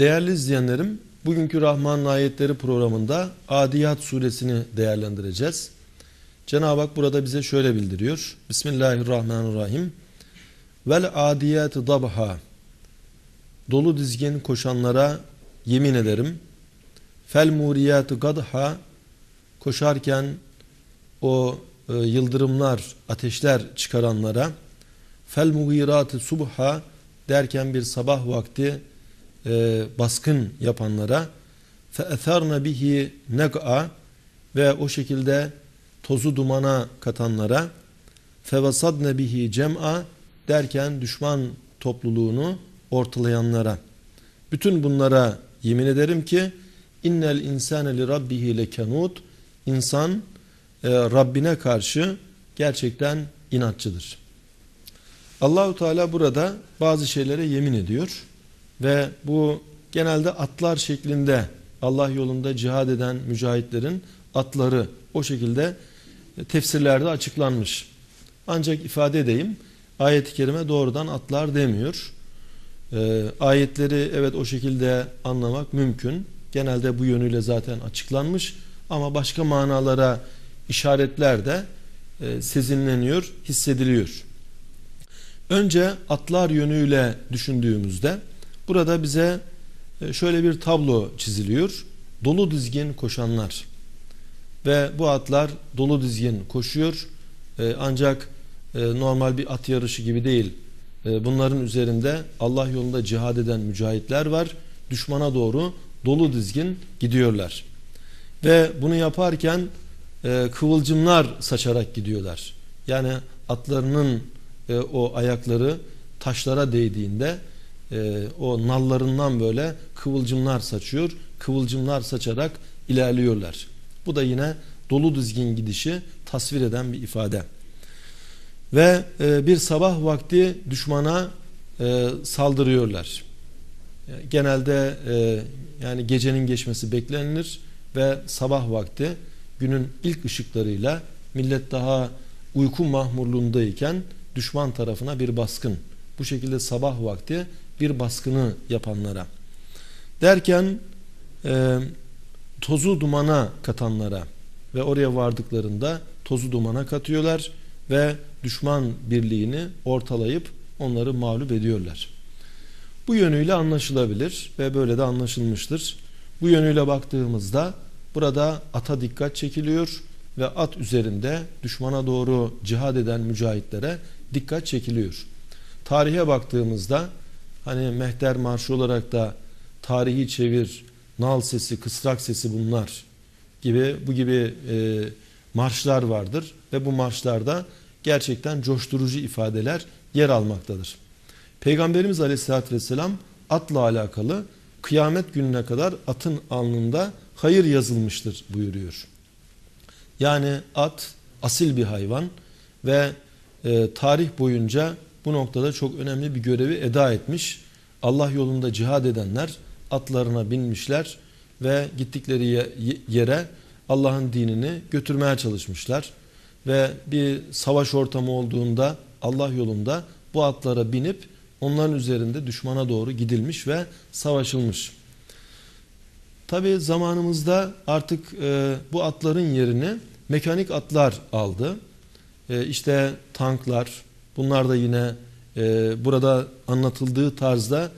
Değerli izleyenlerim, bugünkü Rahman ayetleri programında Adiyat suresini değerlendireceğiz. Cenab-ı Hak burada bize şöyle bildiriyor. Bismillahirrahmanirrahim. Vel adiyat dabha. Dolu dizgin koşanlara yemin ederim. Fel muriyat gadha. Koşarken o e, yıldırımlar, ateşler çıkaranlara fel mugirat subha derken bir sabah vakti e, baskın yapanlara fe'etharne bihi neg'a ve o şekilde tozu dumana katanlara fevesadne bihi cem'a derken düşman topluluğunu ortalayanlara bütün bunlara yemin ederim ki innel insane li rabbihi lekenut insan e, Rabbine karşı gerçekten inatçıdır. Allahu Teala burada bazı şeylere yemin ediyor ve bu genelde atlar şeklinde Allah yolunda cihad eden mücahitlerin atları o şekilde tefsirlerde açıklanmış. Ancak ifade edeyim ayet-i kerime doğrudan atlar demiyor. E, ayetleri evet o şekilde anlamak mümkün. Genelde bu yönüyle zaten açıklanmış ama başka manalara işaretler de e, sezinleniyor, hissediliyor. Önce atlar yönüyle düşündüğümüzde burada bize e, şöyle bir tablo çiziliyor. Dolu dizgin koşanlar ve bu atlar dolu dizgin koşuyor. E, ancak e, normal bir at yarışı gibi değil. Bunların üzerinde Allah yolunda cihad eden mücahitler var. Düşmana doğru dolu dizgin gidiyorlar. Ve bunu yaparken kıvılcımlar saçarak gidiyorlar. Yani atlarının o ayakları taşlara değdiğinde e, o nallarından böyle kıvılcımlar saçıyor. Kıvılcımlar saçarak ilerliyorlar. Bu da yine dolu dizgin gidişi tasvir eden bir ifade. Ve e, bir sabah vakti düşmana e, saldırıyorlar. Genelde e, yani gecenin geçmesi beklenilir ve sabah vakti günün ilk ışıklarıyla millet daha uyku mahmurluğundayken düşman tarafına bir baskın. Bu şekilde sabah vakti bir baskını yapanlara. Derken e, tozu dumana katanlara ve oraya vardıklarında tozu dumana katıyorlar ve düşman birliğini ortalayıp onları mağlup ediyorlar. Bu yönüyle anlaşılabilir ve böyle de anlaşılmıştır. Bu yönüyle baktığımızda burada ata dikkat çekiliyor ve at üzerinde düşmana doğru cihad eden mücahitlere dikkat çekiliyor. Tarihe baktığımızda hani Mehter Marşı olarak da tarihi çevir, nal sesi, kısrak sesi bunlar gibi bu gibi e, marşlar vardır ve bu marşlarda gerçekten coşturucu ifadeler yer almaktadır. Peygamberimiz Aleyhisselatü Vesselam atla alakalı kıyamet gününe kadar atın alnında hayır yazılmıştır buyuruyor. Yani at asil bir hayvan ve e, tarih boyunca bu noktada çok önemli bir görevi eda etmiş. Allah yolunda cihad edenler atlarına binmişler ve gittikleri yere Allah'ın dinini götürmeye çalışmışlar. Ve bir savaş ortamı olduğunda Allah yolunda bu atlara binip onların üzerinde düşmana doğru gidilmiş ve savaşılmış. Tabi zamanımızda artık e, bu atların yerini mekanik atlar aldı. E, işte tanklar bunlar da yine e, burada anlatıldığı tarzda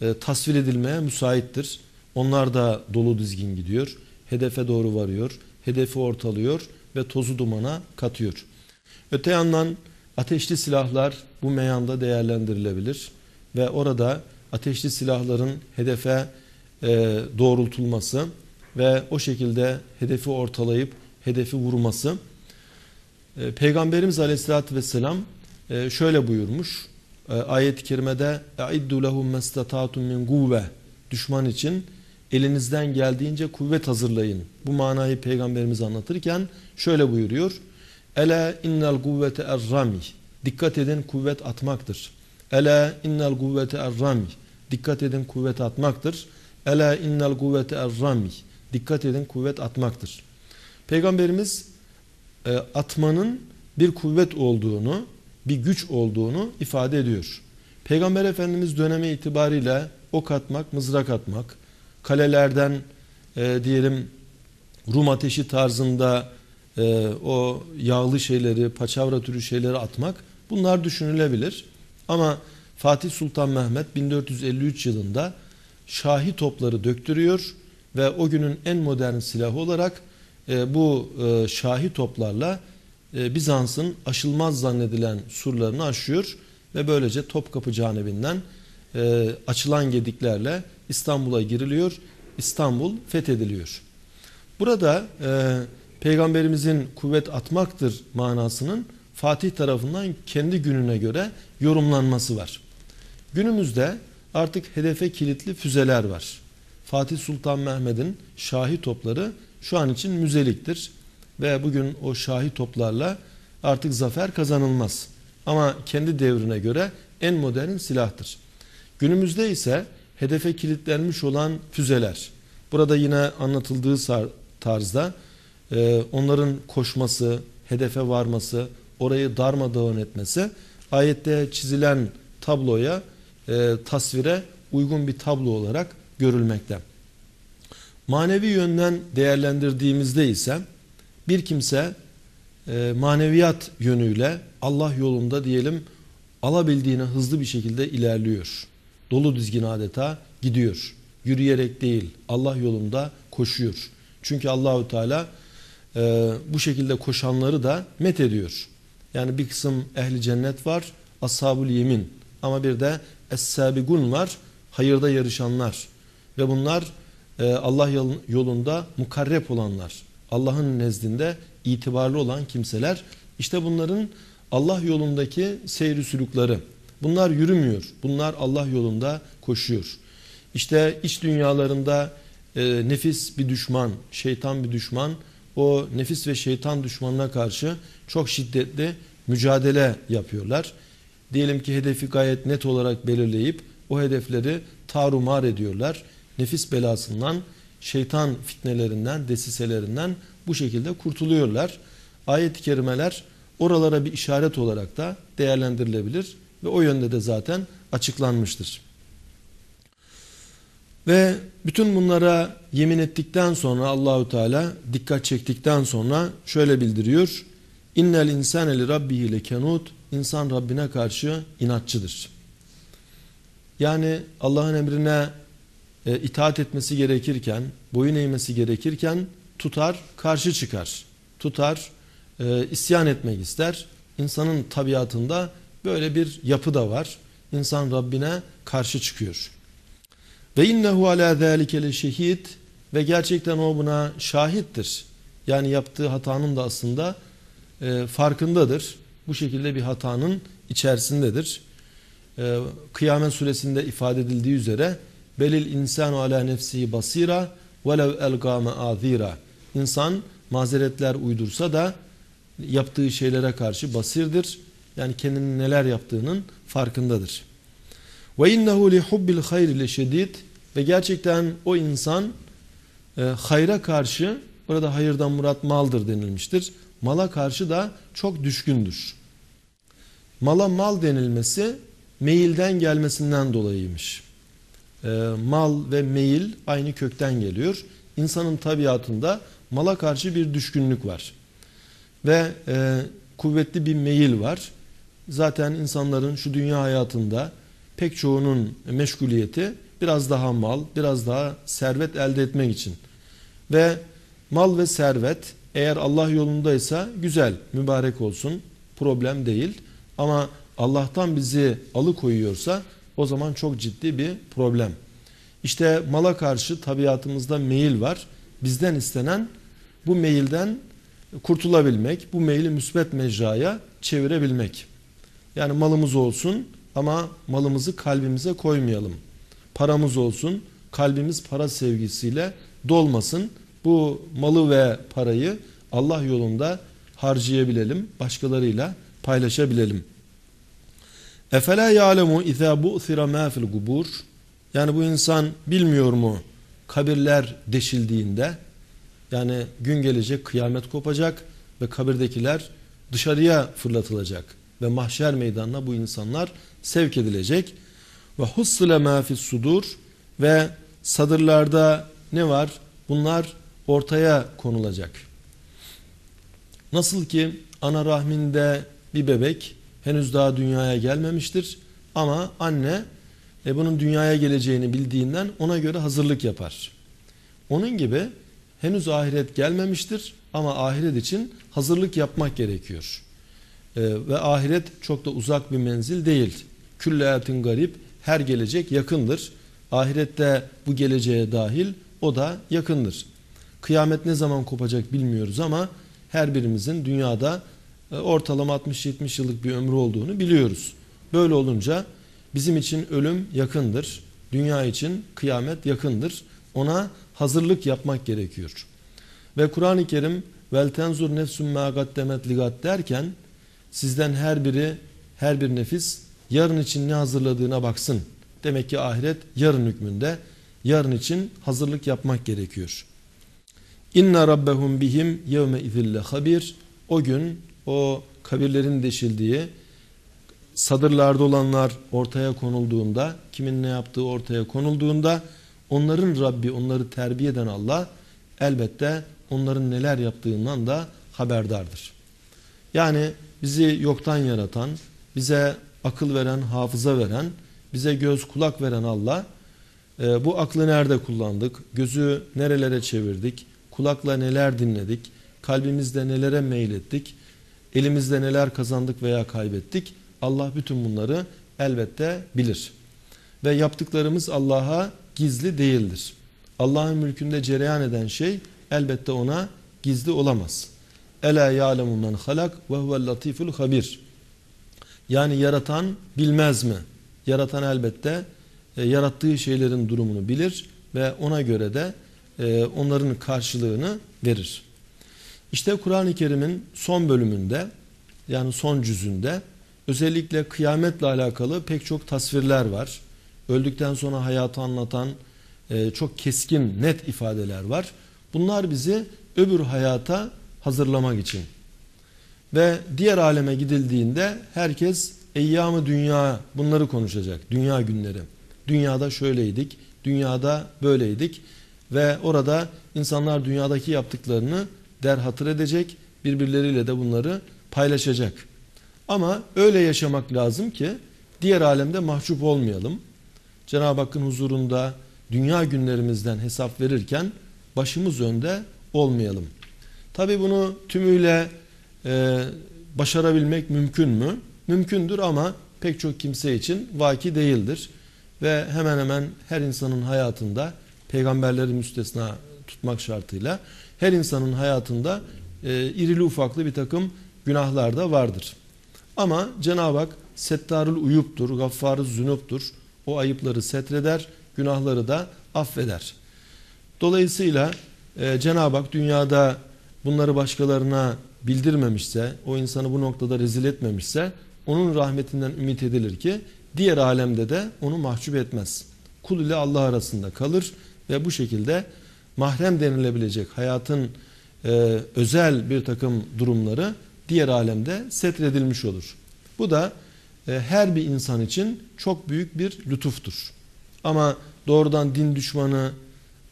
e, tasvir edilmeye müsaittir. Onlar da dolu dizgin gidiyor. Hedefe doğru varıyor. Hedefi ortalıyor ve tozu dumana katıyor. Öte yandan ateşli silahlar bu meyanda değerlendirilebilir. Ve orada ateşli silahların hedefe e, doğrultulması ve o şekilde hedefi ortalayıp hedefi vurması. E, Peygamberimiz Aleyhisselatü Vesselam e, şöyle buyurmuş. E, Ayet-i kerimede اَعِدُّ لَهُمْ مَسْتَطَاتٌ مِنْ قُوَّةِ Düşman için elinizden geldiğince kuvvet hazırlayın. Bu manayı Peygamberimiz anlatırken şöyle buyuruyor. Ela innel kuvvete errami. Dikkat edin kuvvet atmaktır. Ela innel kuvvete errami. Dikkat edin kuvvet atmaktır. Ela innel kuvvete errami. Dikkat edin kuvvet atmaktır. Peygamberimiz e, atmanın bir kuvvet olduğunu, bir güç olduğunu ifade ediyor. Peygamber Efendimiz dönemi itibariyle ok atmak, mızrak atmak, kalelerden e, diyelim Rum ateşi tarzında e, o yağlı şeyleri, paçavra türü şeyleri atmak bunlar düşünülebilir. Ama Fatih Sultan Mehmet 1453 yılında şahi topları döktürüyor ve o günün en modern silahı olarak e, bu e, şahi toplarla e, Bizans'ın aşılmaz zannedilen surlarını aşıyor ve böylece Topkapı Canebinden e, açılan gediklerle İstanbul'a giriliyor. İstanbul fethediliyor. Burada e, Peygamberimizin kuvvet atmaktır manasının Fatih tarafından kendi gününe göre yorumlanması var. Günümüzde artık hedefe kilitli füzeler var. Fatih Sultan Mehmet'in şahi topları şu an için müzeliktir. Ve bugün o şahi toplarla artık zafer kazanılmaz. Ama kendi devrine göre en modern silahtır. Günümüzde ise hedefe kilitlenmiş olan füzeler. Burada yine anlatıldığı tarzda e, onların koşması, hedefe varması, orayı darmadağın etmesi ayette çizilen tabloya, e, tasvire uygun bir tablo olarak görülmekte. Manevi yönden değerlendirdiğimizde ise bir kimse e, maneviyat yönüyle Allah yolunda diyelim alabildiğine hızlı bir şekilde ilerliyor. Dolu dizgin adeta gidiyor. Yürüyerek değil Allah yolunda koşuyor. Çünkü Allahü Teala e, bu şekilde koşanları da met ediyor. Yani bir kısım ehli cennet var, ashabul yemin ama bir de es-sabigun var, hayırda yarışanlar ve bunlar e, Allah yolunda mukarrep olanlar. Allah'ın nezdinde itibarlı olan kimseler işte bunların Allah yolundaki seyri sülükleri. Bunlar yürümüyor. Bunlar Allah yolunda koşuyor. İşte iç dünyalarında e, nefis bir düşman, şeytan bir düşman. O nefis ve şeytan düşmanına karşı çok şiddetli mücadele yapıyorlar. Diyelim ki hedefi gayet net olarak belirleyip o hedefleri tarumar ediyorlar. Nefis belasından, şeytan fitnelerinden, desiselerinden bu şekilde kurtuluyorlar. Ayet-i kerimeler oralara bir işaret olarak da değerlendirilebilir ve o yönde de zaten açıklanmıştır. Ve bütün bunlara yemin ettikten sonra Allahü Teala dikkat çektikten sonra şöyle bildiriyor. İnnel insane li rabbihi lekenut. İnsan Rabbine karşı inatçıdır. Yani Allah'ın emrine e, itaat etmesi gerekirken, boyun eğmesi gerekirken tutar, karşı çıkar. Tutar, e, isyan etmek ister. İnsanın tabiatında böyle bir yapı da var. İnsan Rabbine karşı çıkıyor. Ve innehu ala zâlike şehid ve gerçekten o buna şahittir. Yani yaptığı hatanın da aslında e, farkındadır. Bu şekilde bir hatanın içerisindedir. E, Kıyamet suresinde ifade edildiği üzere belil insanu ala nefsihi basira velev elgame azira. İnsan mazeretler uydursa da yaptığı şeylere karşı basirdir. Yani kendinin neler yaptığının farkındadır. Ve innehu li hubbil hayri leşedid ve gerçekten o insan e, hayra karşı burada hayırdan murat maldır denilmiştir. Mala karşı da çok düşkündür. Mala mal denilmesi meyilden gelmesinden dolayıymış. E, mal ve meyil aynı kökten geliyor. İnsanın tabiatında mala karşı bir düşkünlük var. Ve e, kuvvetli bir meyil var. Zaten insanların şu dünya hayatında pek çoğunun meşguliyeti biraz daha mal, biraz daha servet elde etmek için. Ve mal ve servet eğer Allah yolundaysa güzel, mübarek olsun, problem değil. Ama Allah'tan bizi alıkoyuyorsa o zaman çok ciddi bir problem. İşte mala karşı tabiatımızda meyil var. Bizden istenen bu meyilden kurtulabilmek, bu meyli müsbet mecraya çevirebilmek. Yani malımız olsun ama malımızı kalbimize koymayalım. Paramız olsun, kalbimiz para sevgisiyle dolmasın. Bu malı ve parayı Allah yolunda harcayabilelim, başkalarıyla paylaşabilelim. Efela ya'lemu izâ bu'thira mâ fil gubur. Yani bu insan bilmiyor mu kabirler deşildiğinde yani gün gelecek kıyamet kopacak ve kabirdekiler dışarıya fırlatılacak ve mahşer meydanına bu insanlar sevk edilecek. Ve hussile ma fis sudur Ve sadırlarda ne var? Bunlar ortaya konulacak. Nasıl ki ana rahminde bir bebek henüz daha dünyaya gelmemiştir ama anne e, bunun dünyaya geleceğini bildiğinden ona göre hazırlık yapar. Onun gibi henüz ahiret gelmemiştir ama ahiret için hazırlık yapmak gerekiyor. E, ve ahiret çok da uzak bir menzil değil. Külliyatin garip her gelecek yakındır. Ahirette bu geleceğe dahil o da yakındır. Kıyamet ne zaman kopacak bilmiyoruz ama her birimizin dünyada ortalama 60-70 yıllık bir ömrü olduğunu biliyoruz. Böyle olunca bizim için ölüm yakındır. Dünya için kıyamet yakındır. Ona hazırlık yapmak gerekiyor. Ve Kur'an-ı Kerim vel tenzur nefsum ma gaddemet ligat derken sizden her biri her bir nefis yarın için ne hazırladığına baksın. Demek ki ahiret yarın hükmünde. Yarın için hazırlık yapmak gerekiyor. İnna rabbehum bihim yevme izille habir. O gün o kabirlerin deşildiği sadırlarda olanlar ortaya konulduğunda kimin ne yaptığı ortaya konulduğunda onların Rabbi onları terbiye eden Allah elbette onların neler yaptığından da haberdardır. Yani bizi yoktan yaratan, bize akıl veren, hafıza veren, bize göz kulak veren Allah e, bu aklı nerede kullandık, gözü nerelere çevirdik, kulakla neler dinledik, kalbimizde nelere meylettik, elimizde neler kazandık veya kaybettik. Allah bütün bunları elbette bilir. Ve yaptıklarımız Allah'a gizli değildir. Allah'ın mülkünde cereyan eden şey elbette ona gizli olamaz. Ela ya'lemu men halak ve huvel latiful habir. Yani yaratan bilmez mi? Yaratan elbette e, yarattığı şeylerin durumunu bilir ve ona göre de e, onların karşılığını verir. İşte Kur'an-ı Kerim'in son bölümünde yani son cüzünde özellikle kıyametle alakalı pek çok tasvirler var. Öldükten sonra hayatı anlatan e, çok keskin net ifadeler var. Bunlar bizi öbür hayata hazırlamak için. Ve diğer aleme gidildiğinde herkes eyyamı dünya bunları konuşacak. Dünya günleri. Dünyada şöyleydik, dünyada böyleydik ve orada insanlar dünyadaki yaptıklarını der hatır edecek, birbirleriyle de bunları paylaşacak. Ama öyle yaşamak lazım ki diğer alemde mahcup olmayalım. Cenab-ı Hakk'ın huzurunda dünya günlerimizden hesap verirken başımız önde olmayalım. Tabi bunu tümüyle e, başarabilmek mümkün mü? Mümkündür ama pek çok kimse için vaki değildir. Ve hemen hemen her insanın hayatında peygamberleri müstesna tutmak şartıyla her insanın hayatında e, irili ufaklı bir takım günahlar da vardır. Ama Cenab-ı Hak settarul uyuptur, gaffarı zünuptur. O ayıpları setreder, günahları da affeder. Dolayısıyla e, Cenab-ı Hak dünyada bunları başkalarına bildirmemişse, o insanı bu noktada rezil etmemişse onun rahmetinden ümit edilir ki diğer alemde de onu mahcup etmez. Kul ile Allah arasında kalır ve bu şekilde mahrem denilebilecek hayatın e, özel bir takım durumları diğer alemde setredilmiş olur. Bu da e, her bir insan için çok büyük bir lütuftur. Ama doğrudan din düşmanı,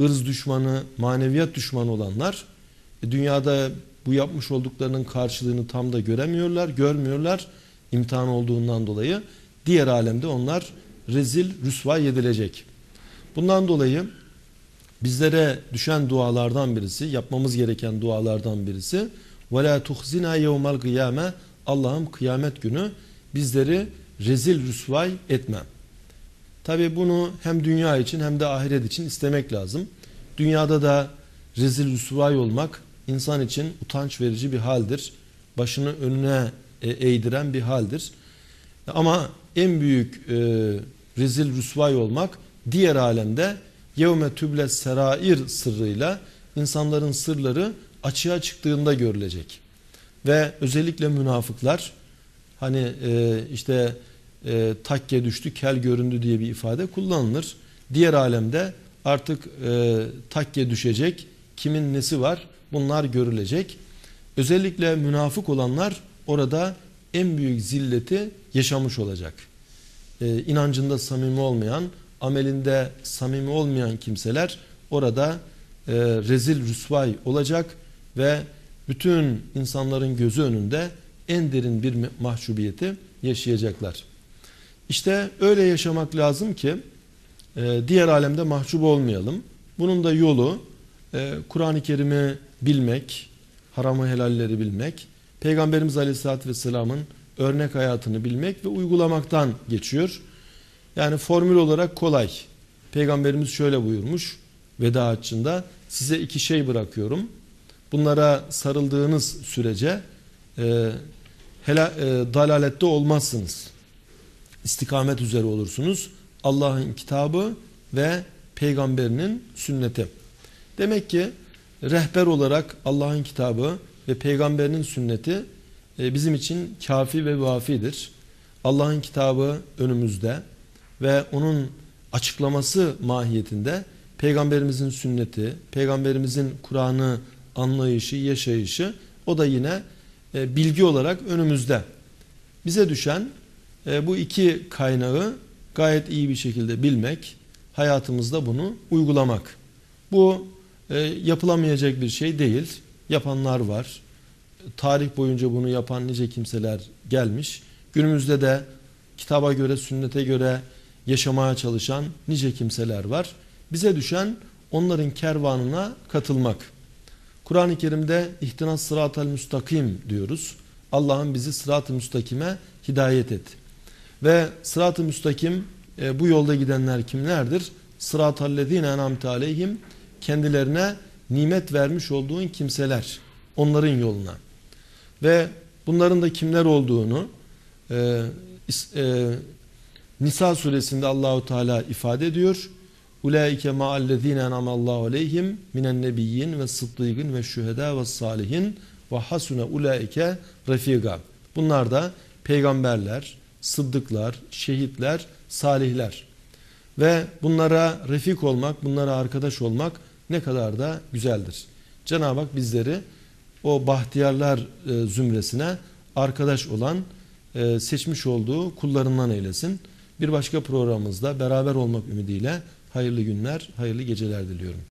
ırz düşmanı, maneviyat düşmanı olanlar e, dünyada bu yapmış olduklarının karşılığını tam da göremiyorlar, görmüyorlar imtihan olduğundan dolayı. Diğer alemde onlar rezil, rüsva edilecek. Bundan dolayı bizlere düşen dualardan birisi, yapmamız gereken dualardan birisi وَلَا تُخْزِنَا يَوْمَ الْقِيَامَ Allah'ım kıyamet günü bizleri rezil rüsvay etmem. Tabi bunu hem dünya için hem de ahiret için istemek lazım. Dünyada da rezil rüsvay olmak insan için utanç verici bir haldir. Başını önüne e, eğdiren bir haldir. Ama en büyük e, rezil rüsvay olmak diğer alemde yevme tüble serair sırrıyla insanların sırları açığa çıktığında görülecek. Ve özellikle münafıklar hani e, işte e, takke düştü kel göründü diye bir ifade kullanılır. Diğer alemde artık e, takke düşecek kimin nesi var bunlar görülecek. Özellikle münafık olanlar orada en büyük zilleti yaşamış olacak. E, inancında samimi olmayan, amelinde samimi olmayan kimseler orada e, rezil rüsvay olacak ve bütün insanların gözü önünde en derin bir mahcubiyeti yaşayacaklar. İşte öyle yaşamak lazım ki e, diğer alemde mahcup olmayalım. Bunun da yolu e, Kur'an-ı Kerim'i bilmek, haramı helalleri bilmek, Peygamberimiz Aleyhisselatü Vesselam'ın örnek hayatını bilmek ve uygulamaktan geçiyor. Yani formül olarak kolay. Peygamberimiz şöyle buyurmuş veda haccında size iki şey bırakıyorum. Bunlara sarıldığınız sürece e, hela, e, dalalette olmazsınız. İstikamet üzere olursunuz. Allah'ın kitabı ve peygamberinin sünneti. Demek ki rehber olarak Allah'ın kitabı ve peygamberinin sünneti e, bizim için kafi ve vafidir. Allah'ın kitabı önümüzde ve onun açıklaması mahiyetinde peygamberimizin sünneti, peygamberimizin Kur'an'ı anlayışı, yaşayışı o da yine e, bilgi olarak önümüzde. Bize düşen e, bu iki kaynağı gayet iyi bir şekilde bilmek, hayatımızda bunu uygulamak. Bu e, yapılamayacak bir şey değil. Yapanlar var. Tarih boyunca bunu yapan nice kimseler gelmiş. Günümüzde de kitaba göre, sünnete göre yaşamaya çalışan nice kimseler var. Bize düşen onların kervanına katılmak. Kur'an-ı Kerim'de ihtinas sıratel müstakim diyoruz. Allah'ın bizi sırat-ı müstakime hidayet et. Ve sırat-ı müstakim e, bu yolda gidenler kimlerdir? Sıratallezine enamte aleyhim kendilerine nimet vermiş olduğun kimseler. Onların yoluna. Ve bunların da kimler olduğunu e, e, Nisa suresinde Allahu Teala ifade ediyor. Ulaike ma'allezine enamallahu aleyhim minen nebiyyin ve sıddıkın ve şüheda ve salihin ve hasune ulaike refiga. Bunlar da peygamberler, sıddıklar, şehitler, salihler. Ve bunlara refik olmak, bunlara arkadaş olmak ne kadar da güzeldir. Cenab-ı Hak bizleri o bahtiyarlar e, zümresine arkadaş olan e, seçmiş olduğu kullarından eylesin. Bir başka programımızda beraber olmak ümidiyle hayırlı günler, hayırlı geceler diliyorum.